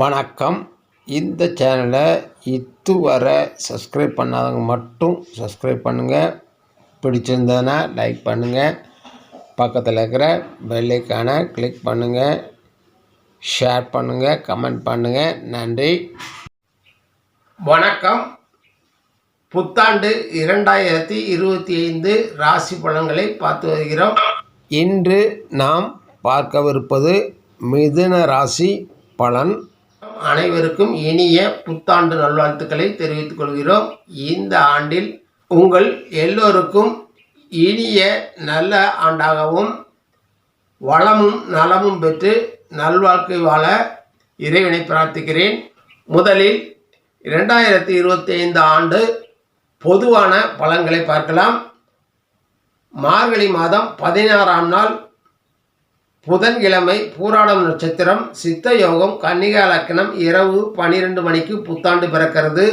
வணக்கம். இந்த சேனலை இதுவரை சப்ஸ்கிரைப் பண்ணாதவங்க மட்டும் சப்ஸ்கிரைப் பண்ணுங்கள் பிடிச்சிருந்ததுன்னா லைக் பண்ணுங்கள் பக்கத்தில் இருக்கிற பெல்லைக்கானை கிளிக் பண்ணுங்கள் ஷேர் பண்ணுங்கள் கமெண்ட் பண்ணுங்கள் நன்றி. வணக்கம். புத்தாண்டு இரண்டாயிரத்தி இருபத்தி ஐந்து ராசி பலன்களை பார்த்து வருகிறோம். இன்று நாம் பார்க்கவிருப்பது மிதுன ராசி பலன். அனைவருக்கும் இனிய புத்தாண்டு நல்வாழ்த்துக்களை தெரிவித்துக் கொள்கிறோம். இந்த ஆண்டில் உங்கள் எல்லோருக்கும் இனிய நல்ல ஆண்டாகவும் வளமும் நலமும் பெற்று நல்வாழ்க்கை வாழ இறைவனை பிரார்த்திக்கிறேன். முதலில் இரண்டாயிரத்தி இருபத்தி ஐந்து ஆண்டு பொதுவான பலன்களை பார்க்கலாம். மார்கழி மாதம் பதினாறாம் நாள் புதன்கிழமை பூராடம் நட்சத்திரம் சித்த யோகம் கன்னிகா லக்னம் இரவு பனிரெண்டு மணிக்கு புத்தாண்டு பிறக்கிறது.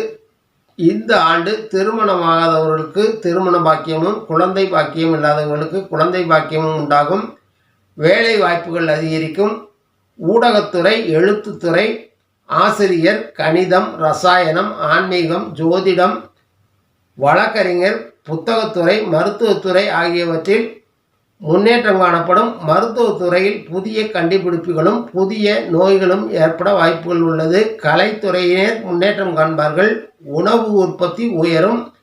இந்த ஆண்டு திருமணமாகாதவர்களுக்கு திருமண பாக்கியமும் குழந்தை பாக்கியம் இல்லாதவர்களுக்கு குழந்தை பாக்கியமும் உண்டாகும். வேலை வாய்ப்புகள் அதிகரிக்கும். ஊடகத்துறை எழுத்துத்துறை ஆசிரியர் கணிதம் ரசாயனம் ஆன்மீகம் ஜோதிடம் வழக்கறிஞர் புத்தகத்துறை மருத்துவத்துறை ஆகியவற்றில் முன்னேற்றம் காணப்படும். மருத்துவத்துறையில் புதிய கண்டுபிடிப்புகளும் புதிய நோய்களும் ஏற்பட வாய்ப்புகள் உள்ளது. கலைத்துறையினர் முன்னேற்றம் காண்பார்கள். உணவு உற்பத்தி உயரும்.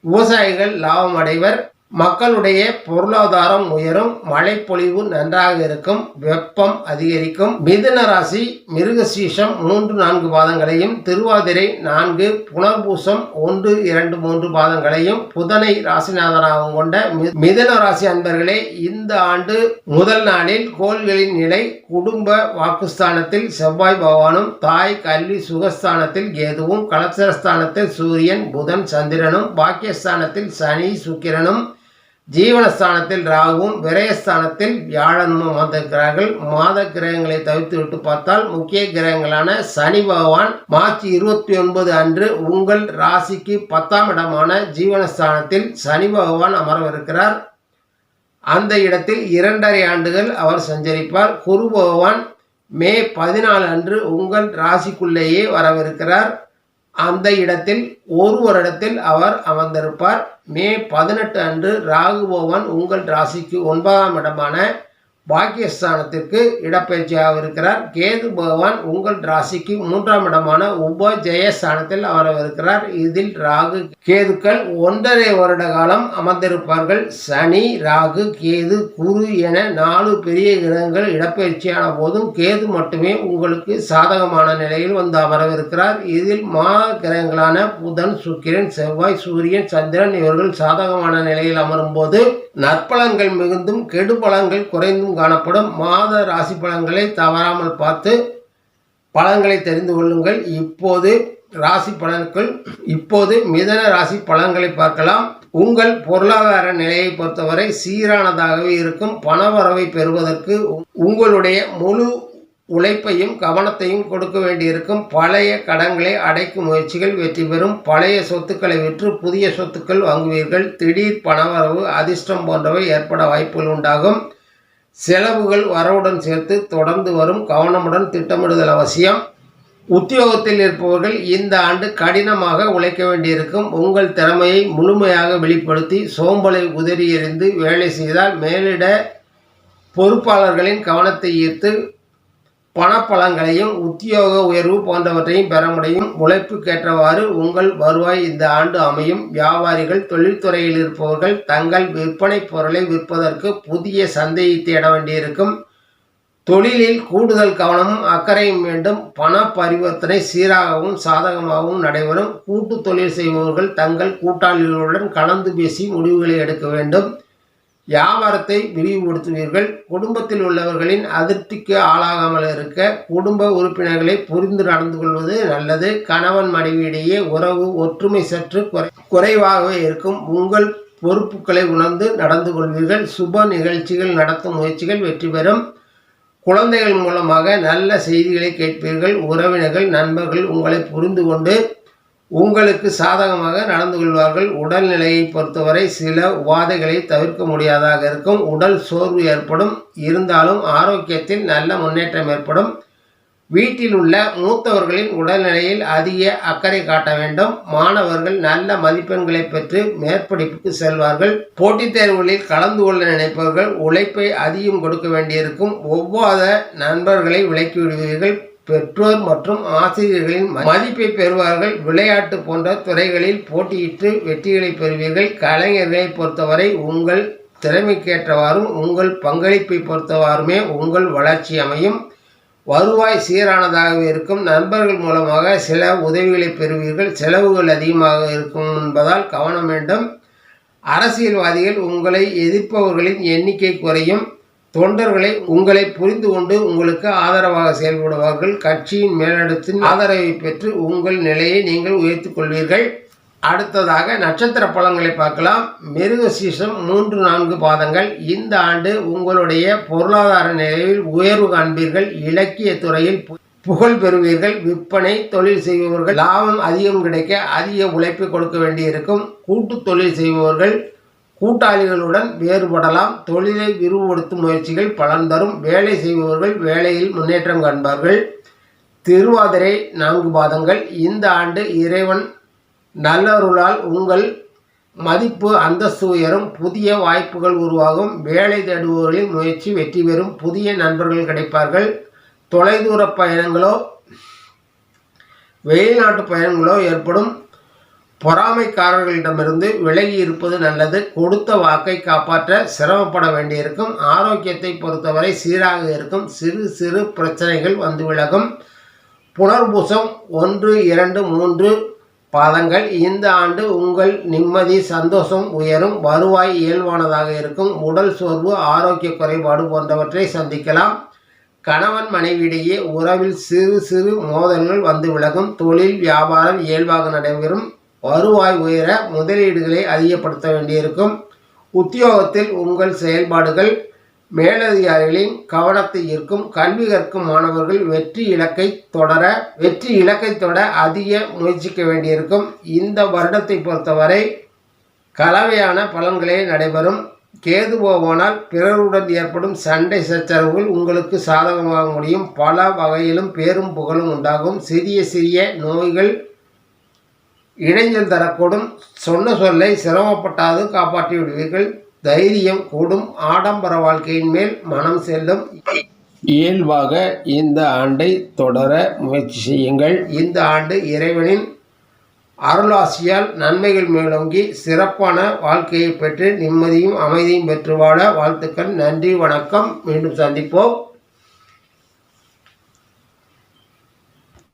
விவசாயிகள் லாபம் அடைவர். மக்களுடைய பொருளாதாரம் உயரும் மழைப்பொழிவு நன்றாக இருக்கும் வெப்பம் அதிகரிக்கும். மிதுன ராசி மிருகசீஷம் மூன்று நான்கு பாதங்களையும் திருவாதிரை நான்கு புனர்பூசம் ஒன்று இரண்டு மூன்று பாதங்களையும் புதனை ராசிநாதனாகவும் கொண்ட மி- மிதுன ராசி அன்பர்களே இந்த ஆண்டு முதல் நாளில் கோள்களின் நிலை குடும்ப வாக்குஸ்தானத்தில் செவ்வாய் பகவானும் தாய் கல்வி சுகஸ்தானத்தில் கேதுவும் கலச்சரஸ்தானத்தில் சூரியன் புதன் சந்திரனும் பாக்கியஸ்தானத்தில் சனி சுக்கிரனும் ஜீவனஸ்தானத்தில் ராகுவும் விரயஸ்தானத்தில் வியாழனும் அமர்ந்திருக்கிறார்கள். மாத கிரகங்களை தவிர்த்து விட்டு பார்த்தால் முக்கிய கிரகங்களான சனி பகவான் மார்ச் இருபத்தி ஒன்பது அன்று உங்கள் ராசிக்கு பத்தாம் இடமான ஜீவனஸ்தானத்தில் சனி பகவான் அமரவிருக்கிறார். அந்த இடத்தில் இரண்டரை ஆண்டுகள் அவர் சஞ்சரிப்பார். குரு பகவான் மே பதினாலு அன்று உங்கள் ராசிக்குள்ளேயே வரவிருக்கிறார். அந்த இடத்தில் ஒரு வருடத்தில் அவர் அமர்ந்திருப்பார். மே பதினெட்டு அன்று ராகு பகவான் உங்கள் ராசிக்கு ஒன்பதாம் இடமான பாக்கியஸ்தானத்திற்கு இடப்பெயர்ச்சியாக இருக்கிறார். கேது பகவான் உங்கள் ராசிக்கு மூன்றாம் இடமான உப ஜெயஸ்தானத்தில் அமரவிருக்கிறார். இதில் ராகு கேதுக்கள் ஒன்றரை வருட காலம் அமர்ந்திருப்பார்கள். சனி ராகு கேது குரு என நாலு பெரிய கிரகங்கள் இடப்பெயர்ச்சியான போதும் கேது மட்டுமே உங்களுக்கு சாதகமான நிலையில் வந்து அமரவிருக்கிறார். இதில் மா கிரகங்களான புதன் சுக்கிரன் செவ்வாய் சூரியன் சந்திரன் இவர்கள் சாதகமான நிலையில் அமரும் போது நற்பலன்கள் மிகுந்தும் கெடு பலன்கள் குறைந்தும் காணப்படும். மாத ராசி பலன்களை தவறாமல் பார்த்து பலன்களை தெரிந்து கொள்ளுங்கள். இப்போது ராசி பலன்கள் இப்போது மிதன ராசி பலன்களை பார்க்கலாம். உங்கள் பொருளாதார நிலையை பொறுத்தவரை சீரானதாகவே இருக்கும். பணவரவை பெறுவதற்கு உங்களுடைய முழு உழைப்பையும் கவனத்தையும் கொடுக்க வேண்டியிருக்கும் பழைய கடன்களை அடைக்கும் முயற்சிகள் வெற்றி பெறும் பழைய சொத்துக்களை விற்று புதிய சொத்துக்கள் வாங்குவீர்கள். திடீர் பணவரவு அதிர்ஷ்டம் போன்றவை ஏற்பட வாய்ப்புகள் உண்டாகும். செலவுகள் வரவுடன் சேர்த்து தொடர்ந்து வரும். கவனமுடன் திட்டமிடுதல் அவசியம். உத்தியோகத்தில் இருப்பவர்கள் இந்த ஆண்டு கடினமாக உழைக்க வேண்டியிருக்கும். உங்கள் திறமையை முழுமையாக வெளிப்படுத்தி சோம்பலை உதறி எறிந்து வேலை செய்தால் மேலிட பொறுப்பாளர்களின் கவனத்தை ஈர்த்து பணப்பழங்களையும் உத்தியோக உயர்வு போன்றவற்றையும் பெற முடியும். உழைப்புக்கேற்றவாறு உங்கள் வருவாய் இந்த ஆண்டு அமையும். வியாபாரிகள் தொழில்துறையில் இருப்பவர்கள் தங்கள் விற்பனை பொருளை விற்பதற்கு புதிய சந்தையை தேட வேண்டியிருக்கும். தொழிலில் கூடுதல் கவனமும் அக்கறையும் வேண்டும். பண பரிவர்த்தனை சீராகவும் சாதகமாகவும் நடைபெறும். கூட்டு தொழில் செய்பவர்கள் தங்கள் கூட்டாளிகளுடன் கலந்து பேசி முடிவுகளை எடுக்க வேண்டும். வியாபாரத்தை விரிவுபடுத்துவீர்கள். குடும்பத்தில் உள்ளவர்களின் அதிருப்திக்கு ஆளாகாமல் இருக்க குடும்ப உறுப்பினர்களை புரிந்து நடந்து கொள்வது நல்லது. கணவன் மனைவியிடையே உறவு ஒற்றுமை சற்று குறை குறைவாகவே இருக்கும். உங்கள் பொறுப்புகளை உணர்ந்து நடந்து கொள்வீர்கள் சுப நிகழ்ச்சிகள் நடத்தும் முயற்சிகள் வெற்றி பெறும். குழந்தைகள் மூலமாக நல்ல செய்திகளை கேட்பீர்கள். உறவினர்கள் நண்பர்கள் உங்களை புரிந்து கொண்டு உங்களுக்கு சாதகமாக நடந்து கொள்வார்கள். உடல்நிலையை பொறுத்தவரை சில உபாதைகளை தவிர்க்க முடியாதாக இருக்கும். உடல் சோர்வு ஏற்படும். இருந்தாலும் ஆரோக்கியத்தில் நல்ல முன்னேற்றம் ஏற்படும். வீட்டில் உள்ள மூத்தவர்களின் உடல்நிலையில் அதிக அக்கறை காட்ட வேண்டும். மாணவர்கள் நல்ல மதிப்பெண்களை பெற்று மேற்படிப்புக்கு செல்வார்கள். போட்டித் தேர்வுகளில் கலந்து கொள்ள நினைப்பவர்கள் உழைப்பை அதிகம் கொடுக்க வேண்டியிருக்கும். ஒவ்வாத நண்பர்களை விலக்கி விடுவீர்கள். பெற்றோர் மற்றும் ஆசிரியர்களின் மதிப்பை பெறுவார்கள். விளையாட்டு போன்ற துறைகளில் போட்டியிட்டு வெற்றிகளை பெறுவீர்கள். கலைஞர்களை பொறுத்தவரை உங்கள் திறமைக்கேற்றவாறும் உங்கள் பங்களிப்பை பொறுத்தவாறுமே உங்கள் வளர்ச்சி அமையும். வருவாய் சீரானதாக இருக்கும். நண்பர்கள் மூலமாக சில உதவிகளை பெறுவீர்கள். செலவுகள் அதிகமாக இருக்கும் என்பதால் கவனம் வேண்டும். அரசியல்வாதிகள் உங்களை எதிர்ப்பவர்களின் எண்ணிக்கை குறையும். தொண்டர்களை உங்களை புரிந்து கொண்டு உங்களுக்கு ஆதரவாக செயல்படுவார்கள். கட்சியின் மேலிடத்தின் ஆதரவை பெற்று உங்கள் நிலையை நீங்கள் உயர்த்திக் கொள்வீர்கள். அடுத்ததாக நட்சத்திர பலன்களை பார்க்கலாம். மிருக சீசம் மூன்று நான்கு பாதங்கள். இந்த ஆண்டு உங்களுடைய பொருளாதார நிலையில் உயர்வு காண்பீர்கள். இலக்கிய துறையில் பு- புகழ் பெறுவீர்கள். விற்பனை தொழில் செய்பவர்கள் லாபம் அதிகம் கிடைக்க அதிக உழைப்பு கொடுக்க வேண்டியிருக்கும். கூட்டு தொழில் செய்பவர்கள் கூட்டாளிகளுடன் வேறுபடலாம். தொழிலை விரிவுபடுத்தும் முயற்சிகள் பலன் தரும். வேலை செய்பவர்கள் வேலையில் முன்னேற்றம் காண்பார்கள். திருவாதிரை நான்கு பாதங்கள். இந்த ஆண்டு இறைவன் நல்லருளால் உங்கள் மதிப்பு அந்தஸ்து உயரும். புதிய வாய்ப்புகள் உருவாகும். வேலை தேடுபவர்களின் முயற்சி வெற்றி பெறும். புதிய நண்பர்கள் கிடைப்பார்கள். தொலைதூர பயணங்களோ வெளிநாட்டு பயணங்களோ ஏற்படும். பொறாமைக்காரர்களிடமிருந்து விலகி இருப்பது நல்லது. கொடுத்த வாக்கை காப்பாற்ற சிரமப்பட வேண்டியிருக்கும். ஆரோக்கியத்தை பொறுத்தவரை சீராக இருக்கும். சிறு சிறு பிரச்சனைகள் வந்து விலகும். புனர்பூசம் ஒன்று இரண்டு மூன்று பாதங்கள். இந்த ஆண்டு உங்கள் நிம்மதி சந்தோஷம் உயரும். வருவாய் இயல்பானதாக இருக்கும். உடல் சோர்வு ஆரோக்கிய குறைபாடு போன்றவற்றை சந்திக்கலாம். கணவன் மனைவியிடையே உறவில் சிறு சிறு மோதல்கள் வந்து விலகும். தொழில் வியாபாரம் இயல்பாக நடைபெறும். வருவாய் உயர முதலீடுகளை அதிகப்படுத்த வேண்டியிருக்கும். உத்தியோகத்தில் உங்கள் செயல்பாடுகள் மேலதிகாரிகளின் கவனத்தை ஈர்க்கும் கல்வி கற்கும் மாணவர்கள் வெற்றி இலக்கை தொடர வெற்றி இலக்கை தொட அதிக முயற்சிக்க வேண்டியிருக்கும். இந்த வருடத்தை பொறுத்தவரை கலவையான பலன்களே நடைபெறும். கேது போவானால் பிறருடன் ஏற்படும் சண்டை சச்சரவுகள் உங்களுக்கு சாதகமாக முடியும். பல வகையிலும் பேரும் புகழும் உண்டாகும். சிறிய சிறிய நோய்கள் இடைஞ்சல் தரக்கூடும். சொன்ன சொல்லை சிரமப்பட்டாது காப்பாற்றி விடுவீர்கள் தைரியம் கூடும். ஆடம்பர வாழ்க்கையின் மேல் மனம் செல்லும். இயல்பாக இந்த ஆண்டை தொடர முயற்சி செய்யுங்கள். இந்த ஆண்டு இறைவனின் அருளாசியால் நன்மைகள் மேலோங்கி சிறப்பான வாழ்க்கையை பெற்று நிம்மதியும் அமைதியும் பெற்று வாழ வாழ்த்துக்கள். நன்றி வணக்கம். மீண்டும் சந்திப்போம்.